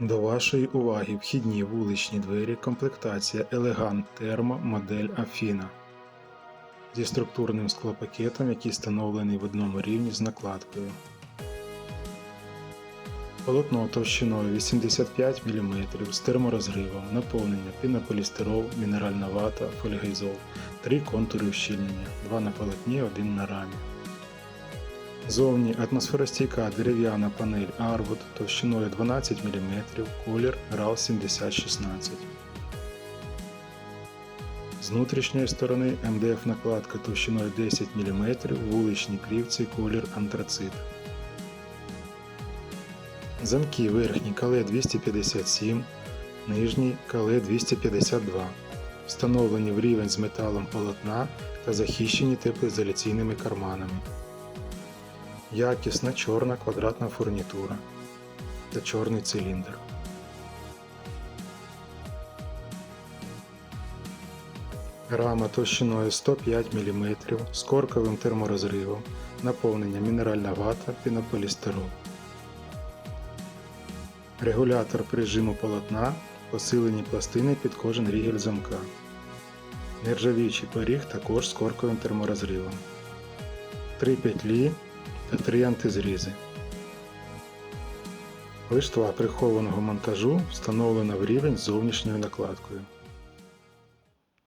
До вашої уваги вхідні вуличні двері комплектація Elegant Thermo модель Афіна зі структурним склопакетом, який встановлений в одному рівні з накладкою. Полотно товщиною 85 мм з терморозривом, наповнення пінополістирол, мінеральна вата, фольгайзол, три контури ущільнення, два на полотні, один на рамі. Зовні атмосферостійка дерев'яна панель Arwood товщиною 12 мм, колір RAL 7016. З внутрішньої сторони МДФ накладка товщиною 10 мм, вуличні плівці колір антрацит. Замки верхній кале 257, нижній кале 252. Встановлені в рівень з металом полотна та захищені теплоізоляційними карманами. Якісна чорна квадратна фурнітура та чорний циліндр. Рама товщиною 105 мм з корковим терморозривом, наповнення мінеральна вата, пінополістирол. Регулятор прижиму полотна, посилені пластини під кожен рігель замка. Нержавіючий поріг також з корковим терморозривом. Три петлі та три зрізи. Лиштва прихованого монтажу встановлена в рівень з зовнішньою накладкою.